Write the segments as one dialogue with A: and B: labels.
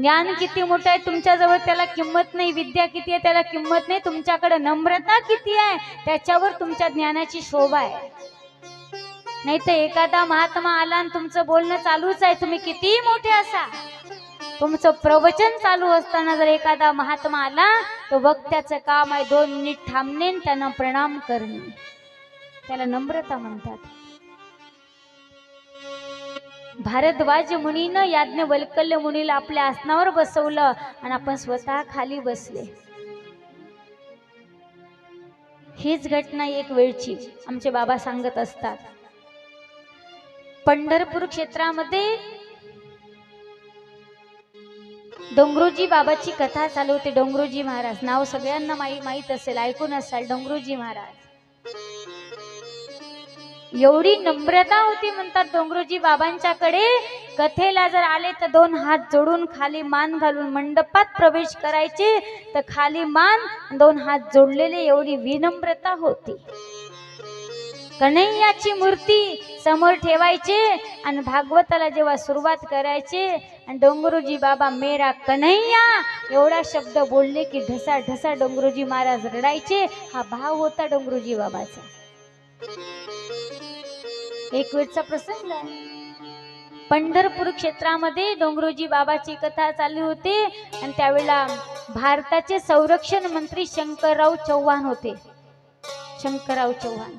A: ज्ञान किती मोठं आहे तुमच्याजवळ त्याला किंमत नाही विद्या किती आहे त्याला किंमत नाही तुमच्याकडे नम्रता किती आहे त्याच्यावर तुमच्या ज्ञानाची शोभा आहे. नाही तर एखादा महात्मा आला आणि तुमचं बोलणं चालूच आहे तुम्ही कितीही मोठे असा. तुमचं प्रवचन चालू असताना जर एखादा महात्मा आला तो वक्त्याचं काम आहे दोन मिनिट थांबणे त्यांना प्रणाम करणे. त्याला नम्रता म्हणतात. भारद्वाज मुनीनं याज्ञवल्कल्य मुनीला आपल्या आसनावर बसवलं आणि आपण स्वतः खाली बसले. हीच घटना एक वेळची आमचे बाबा सांगत असतात. पंढरपूर क्षेत्रामध्ये डोंगरूजी बाबाची कथा चालू होती. डोंगरूजी महाराज नाव सगळ्यांना माहीत असेल ऐकून असाल डोंगरूजी महाराज. एवढी नम्रता होती म्हणतात डोंगरोजी बाबांच्याकडे. कथेला जर आले तर दोन हात जोडून खाली मान घालून मंडपात प्रवेश करायचे. तर खाली मान दोन हात जोडलेले एवढी विनम्रता होती. कन्हैयाची मूर्ती समोर ठेवायचे आणि भागवताला जेव्हा सुरुवात करायचे आणि डोंगरूजी बाबा मेरा कन्हैया एवढा शब्द बोलले की ढसा ढसा डोंगरूजी महाराज रडायचे. हा भाव होता डोंगरूजी बाबाचा. एक वेळचा प्रसंग. पंढरपूर क्षेत्रामध्ये डोंगरोजी बाबाची कथा चालू होती आणि त्यावेळेला भारताचे संरक्षण मंत्री शंकरराव चव्हाण होते. शंकरराव चव्हाण.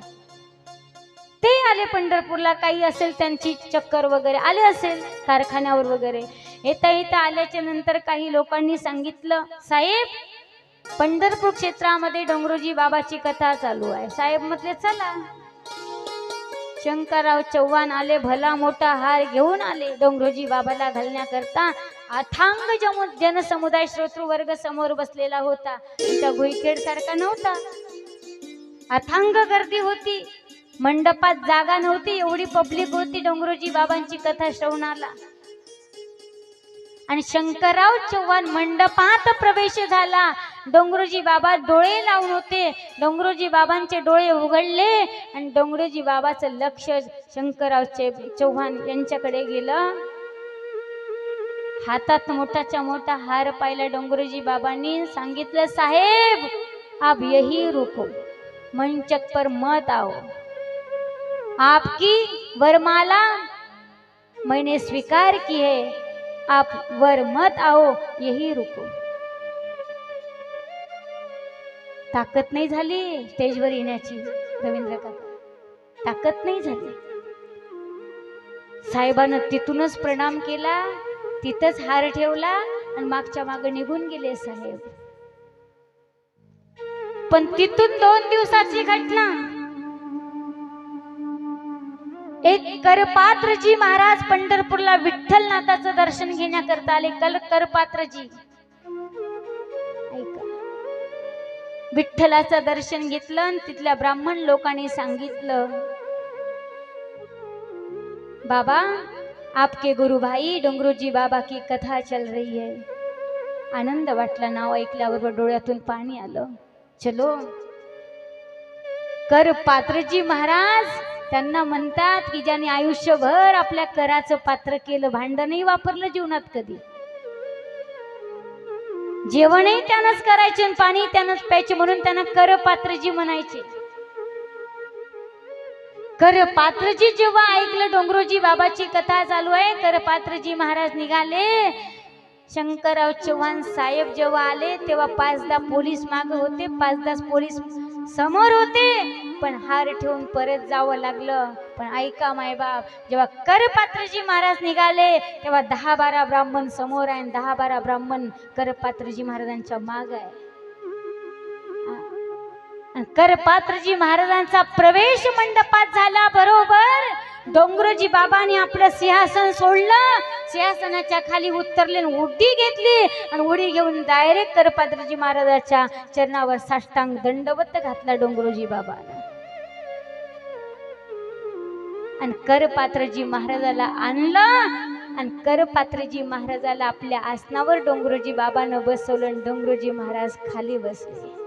A: ते आले पंढरपूरला. काही असेल त्यांची चक्कर वगैरे आले असेल कारखान्यावर वगैरे. येता येता आल्याच्यानंतर काही लोकांनी सांगितलं साहेब पंढरपूर क्षेत्रामध्ये डोंगरोजी बाबाची कथा चालू आहे. साहेब म्हटले चला. शंकरराव चव्हाण आले भला मोठा हार घेऊन आले. डोंगरोजी बाबाला घालण्याकरता अथांग जनसमुदाय श्रोतृ वर्ग समोर बसलेला होता. त्या गुईखेड सारखा नव्हता. अथांग गर्दी होती. मंडपात जागा नव्हती. एवढी पब्लिक होती डोंगरोजी बाबांची कथा श्रवणाला. आणि शंकरराव चव्हाण मंडपात प्रवेश झाला. डोंगरोजी बाबा डोळे लावून होते. डोंगरोजी बाबांचे डोळे उघडले आणि डोंगरोजी बाबाचं लक्ष शंकरराव चौहान यांच्याकडे गेलं. हातात मोठाच्या मोठा हार पाहिला डोंगरोजी बाबांनी. सांगितलं साहेब आप यही रुको. मंचक पर मत आओ. आपकी वरमाला मैंने स्वीकार की है. आप वर मत आओ यही रुको. ताकद नाही झाली स्टेजवर येण्याची रवींद्र काका. ताकद नाही झाली. साहेबानं तिथूनच प्रणाम केला तिथंच हार ठेवला आणि मागच्या मागे निघून गेले साहेब. पण तिथून दोन दिवसाची घटना. एक करपात्रजी महाराज पंढरपूरला विठ्ठलनाथाचं दर्शन घेण्याकरता आले कल करपात्रजी ऐका. विठ्ठलाचं दर्शन घेतलं आणि तिथल्या ब्राह्मण लोकांनी सांगितलं बाबा आपके गुरु भाई डोंगरूजी बाबा की कथा चल रही है. आनंद वाटला नाव ऐकल्याबरोबर डोळ्यातून पाणी आलं. चलो कर पात्रजी महाराज. त्यांना म्हणतात की ज्याने आयुष्यभर आपल्या कराचं पात्र केलं भांडणही वापरलं जीवनात कधी. जेवणही त्यानंच करायचे आणि पाणी त्यानंच प्यायचे म्हणून त्यांना कर पात्रजी म्हणायचे. कर पात्रजी जेव्हा ऐकलं डोंगरोजी बाबाची कथा चालू आहे कर पात्रजी महाराज निघाले. शंकरराव चव्हाण साहेब जेव्हा आले तेव्हा पाच दहा पोलीस माग होते पाच दहा पोलीस समोर होते. पण हार ठेवून परत जावं लागलं. पण ऐका मायबाप जेव्हा करपात्रजी महाराज निघाले तेव्हा दहा बारा ब्राह्मण समोर आहे आणि दहा बारा ब्राह्मण करपात्रजी महाराजांच्या माग आहे. करपात्रजी महाराजांचा प्रवेश मंडपात झाला बरोबर? डोंगरोजी बाबाने आपलं सिंहासन सोडलं. सिंहासनाच्या खाली उतरले आणि उडी घेतली आणि उडी घेऊन डायरेक्ट करपात्रजी महाराजाच्या चरणावर साष्टांग दंडवत घातला डोंगरोजी बाबाला आणि करपात्रजी महाराजाला आणलं आणि करपात्रजी महाराजाला आपल्या आसनावर डोंगरोजी बाबानं बसवलं आणि डोंगरोजी महाराज खाली बसले.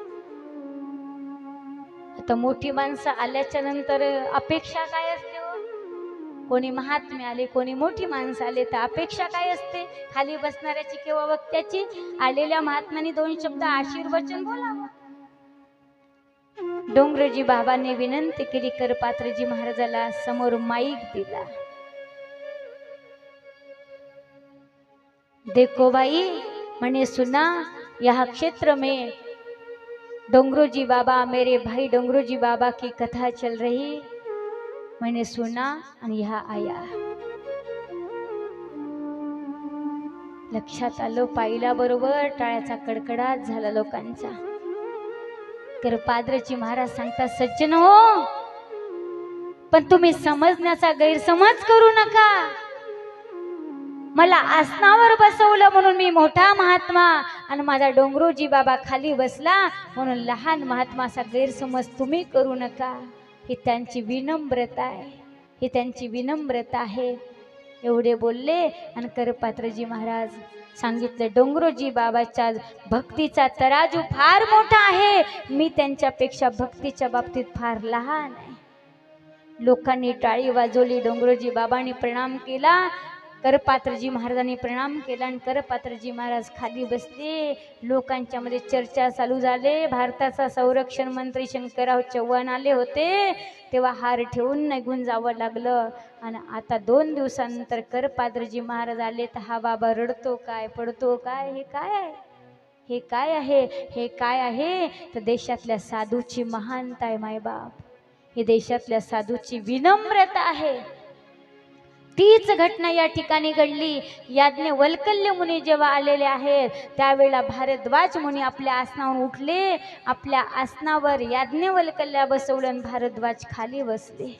A: आता मोठी माणसं आल्याच्यानंतर अपेक्षा काय असते हो? कोणी महात्मे आले कोणी मोठी माणसं आले तर अपेक्षा काय असते? खाली बसणाऱ्याची किंवा वक्त्याची? आलेल्या महात्म्याने दोन शब्द आशीर्वचन बोलावं. डोंगरजी बाबांनी विनंती केली करपात्रजी महाराजाला समोर माईक दिला. देखो भाई म्हणे सुना या क्षेत्र में डोंगरोजी बाबा मेरे भाई डोंगरोजी बाबा की कथा चल रही। मैंने सुना आणि ह्या आया। लक्षात आलो पाहिला बरोबर टाळ्याचा कडकडाट झाला लोकांचा. तर पाद्रची महाराज सांगतात सज्जन हो पण तुम्ही समजण्याचा गैरसमज करू नका. मला आसनावर बसवलं म्हणून मी मोठा महात्मा आणि माझा डोंगरोजी बाबा खाली बसला. म्हणून लहान महात्माचा गैरसमज तुम्ही करू नका. ही त्यांची विनम्रता आहे. ही त्यांची विनम्रता आहे. एवढे बोलले आणि करपात्रजी महाराज सांगितलं डोंगरोजी बाबाच्या भक्तीचा तराजू फार मोठा आहे. मी त्यांच्यापेक्षा भक्तीच्या बाबतीत फार लहान आहे. लोकांनी टाळी वाजवली. डोंगरोजी बाबांनी प्रणाम केला. करपात्रजी महाराजांनी प्रणाम केला आणि करपात्रजी महाराज खाली बसले. लोकांच्या मध्ये चर्चा चालू झाले. भारताचा संरक्षण मंत्री शंकरराव चव्हाण आले होते. तेव्हा हार ठेवून निघून जावं लागलं. आणि आता दोन दिवसानंतर करपात्रजी महाराज आले. तर हा बाबा रडतो काय पडतो? काय? हे काय आहे? हे काय आहे? हे काय आहे? तर देशातल्या साधूची महानता आहे मायबाप. हे देशातल्या साधूची विनम्रता आहे. तीच घटना या ठिकाणी घडली. याज्ञ वल्कल्य मुनी जेव्हा आलेले आहेत त्यावेळेला भारद्वाज मुनी आपल्या आसनावर उठले. आपल्या आसनावर याज्ञ वल्कल्या बसवलं भारद्वाज खाली बसले.